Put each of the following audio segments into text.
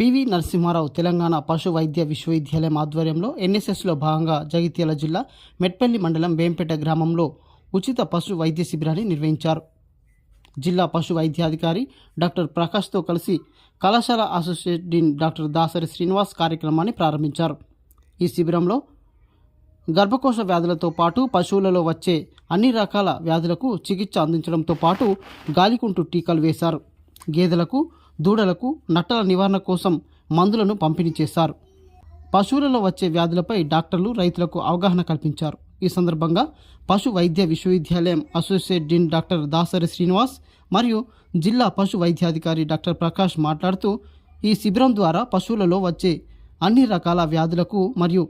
PV Narasimha Rao Telangana పశు వైద్య విశ్వవిద్యాలయం ఆధ్వర్యంలో ఎన్ఎస్ఎస్లో భాగంగా జగిత్యాల జిల్లా మెట్పల్లి మండలం వేంపేట గ్రామంలో ఉచిత పశు వైద్య శిబిరాన్ని నిర్వహించారు. జిల్లా పశు వైద్యాధికారి డాక్టర్ ప్రకాష్తో కలిసి కళాశాల associate dean doctor Dasari Srinivas కార్యక్రమాన్ని ప్రారంభించారు. ఈ శిబిరంలో గర్భకోశ వ్యాధులతో పాటు పశువులలో వచ్చే అన్ని రకాల వ్యాధులకు చికిత్స అందించడంతో పాటు గాలికుంటు టీకాలు వేశారు. గేదెలకు దూడలకు నట్టల నివారణ కోసం మందులను పంపిణీ చేశారు. పశువులలో వచ్చే వ్యాధులపై డాక్టర్లు రైతులకు అవగాహన కల్పించారు. ఈ సందర్భంగా పశు వైద్య విశ్వవిద్యాలయం associate dean doctor Dasari Srinivas మరియు జిల్లా పశు వైద్యాధికారి డాక్టర్ ప్రకాష్ మాట్లాడుతూ ఈ శిబిరం ద్వారా పశువులలో వచ్చే అన్ని రకాల వ్యాధులకు మరియు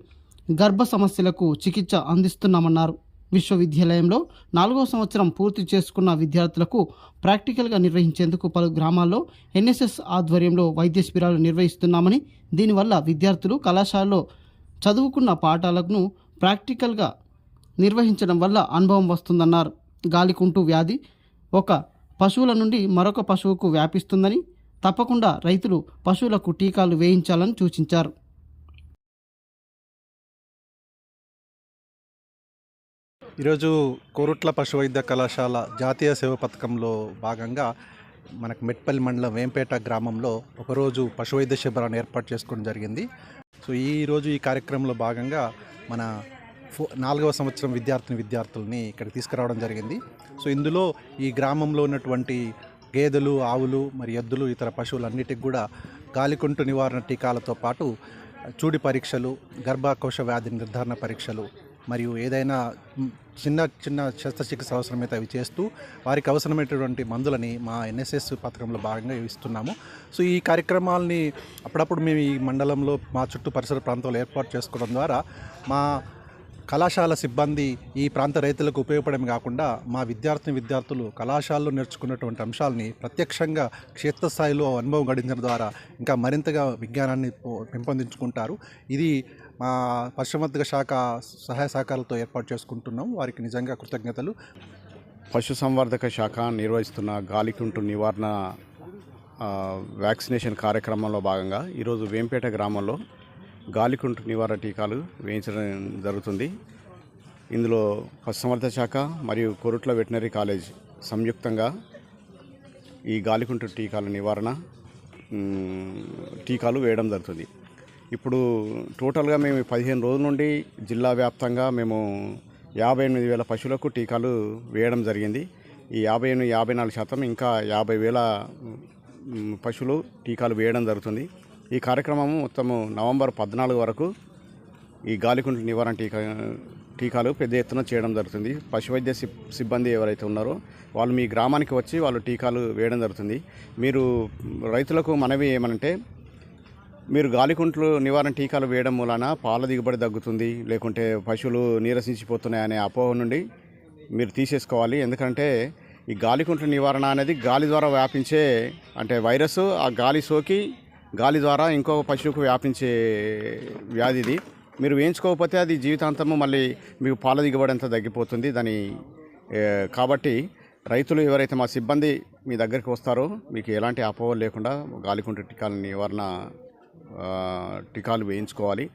గర్భ సమస్యలకు చికిత్స అందిస్తున్నామన్నారు. విశ్వవిద్యాలయంలో నాలుగో సంవత్సరం పూర్తి చేసుకున్న విద్యార్థులకు ప్రాక్టికల్గా నిర్వహించేందుకు పలు గ్రామాల్లో ఎన్ఎస్ఎస్ ఆధ్వర్యంలో వైద్య శిబిరాలు నిర్వహిస్తున్నామని దీనివల్ల విద్యార్థులు కళాశాలలో చదువుకున్న పాఠాలను ప్రాక్టికల్గా నిర్వహించడం వల్ల అనుభవం వస్తుందన్నారు. గాలికుంటు వ్యాధి ఒక పశువుల నుండి మరొక పశువుకు వ్యాపిస్తుందని తప్పకుండా రైతులు పశువులకు టీకాలు వేయించాలని సూచించారు. ఈరోజు కోరుట్ల పశు వైద్య కళాశాల జాతీయ సేవ పథకంలో భాగంగా మనకు మెట్పల్లి మండలం వేంపేట గ్రామంలో ఒకరోజు పశు వైద్య శిబిరాన్ని ఏర్పాటు చేసుకోవడం జరిగింది. సో ఈరోజు ఈ కార్యక్రమంలో భాగంగా మన ఫో నాలుగవ సంవత్సరం విద్యార్థిని విద్యార్థుల్ని ఇక్కడికి తీసుకురావడం జరిగింది. సో ఇందులో ఈ గ్రామంలో ఉన్నటువంటి గేదెలు ఆవులు మరి ఎద్దులు ఇతర పశువులన్నిటికి కూడా గాలికుంటు నివారణ టీకాలతో పాటు చూడి పరీక్షలు గర్భకోశ వ్యాధి నిర్ధారణ పరీక్షలు మరియు ఏదైనా చిన్న చిన్న శస్త్రచికిత్స అవసరమైతే అవి చేస్తూ వారికి అవసరమైనటువంటి మందులని మా ఎన్ఎస్ఎస్ పథకంలో భాగంగా ఇస్తున్నాము. సో ఈ కార్యక్రమాలని అప్పుడప్పుడు మేము ఈ మండలంలో మా చుట్టూ పరిసర ప్రాంతాలు ఏర్పాటు చేసుకోవడం ద్వారా మా కళాశాల సిబ్బంది ఈ ప్రాంత రైతులకు ఉపయోగపడమే కాకుండా మా విద్యార్థిని విద్యార్థులు కళాశాలలో నేర్చుకున్నటువంటి అంశాలని ప్రత్యక్షంగా క్షేత్రస్థాయిలో అనుభవం గడించడం ద్వారా ఇంకా మరింతగా విజ్ఞానాన్ని పెంపొందించుకుంటారు. ఇది మా పశువర్ధక శాఖ సహాయ సహకారాలతో ఏర్పాటు చేసుకుంటున్నాం. వారికి నిజంగా కృతజ్ఞతలు. పశుసంవర్ధక శాఖ నిర్వహిస్తున్న గాలికుంటు నివారణ వ్యాక్సినేషన్ కార్యక్రమంలో భాగంగా ఈరోజు వేంపేట గ్రామంలో గాలికుంటు నివారణ టీకాలు వేయించడం జరుగుతుంది. ఇందులో పశుసంవర్ధ శాఖ మరియు కొరుట్ల వెటనరీ కాలేజ్ సంయుక్తంగా ఈ గాలికుంటు టీకాల నివారణ టీకాలు వేయడం జరుగుతుంది. ఇప్పుడు టోటల్గా మేము పదిహేను రోజుల నుండి జిల్లా వ్యాప్తంగా మేము యాభై ఎనిమిది వేల పశువులకు టీకాలు వేయడం జరిగింది. ఈ యాభై ఎనిమిది యాభై నాలుగు శాతం ఇంకా యాభై వేల పశువులు టీకాలు వేయడం జరుగుతుంది. ఈ కార్యక్రమము మొత్తము నవంబర్ పద్నాలుగు వరకు ఈ గాలికుంట్ల నివారణ టీకా టీకాలు పెద్ద ఎత్తున చేయడం జరుగుతుంది. పశువైద్య సిబ్ సిబ్బంది ఎవరైతే ఉన్నారో వాళ్ళు మీ గ్రామానికి వచ్చి వాళ్ళు టీకాలు వేయడం జరుగుతుంది. మీరు రైతులకు మనవి ఏమనంటే మీరు గాలికుంట్లు నివారణ టీకాలు వేయడం మూలాన పాల దిగుబడి తగ్గుతుంది లేకుంటే పశువులు నీరసించిపోతున్నాయనే అపోహ నుండి మీరు తీసేసుకోవాలి. ఎందుకంటే ఈ గాలికుంట్ల నివారణ అనేది గాలి ద్వారా వ్యాపించే అంటే వైరస్ ఆ గాలి సోకి గాలి ద్వారా ఇంకో పశువుకు వ్యాపించే వ్యాధి ఇది. మీరు వేయించుకోకపోతే అది జీవితాంతము మళ్ళీ మీకు పాల దిగుబడి అంతా తగ్గిపోతుంది. దాని కాబట్టి రైతులు ఎవరైతే మా సిబ్బంది మీ దగ్గరికి వస్తారో మీకు ఎలాంటి అపోహలు లేకుండా గాలికుంట టీకాల నివారణ టీకాలు వేయించుకోవాలి.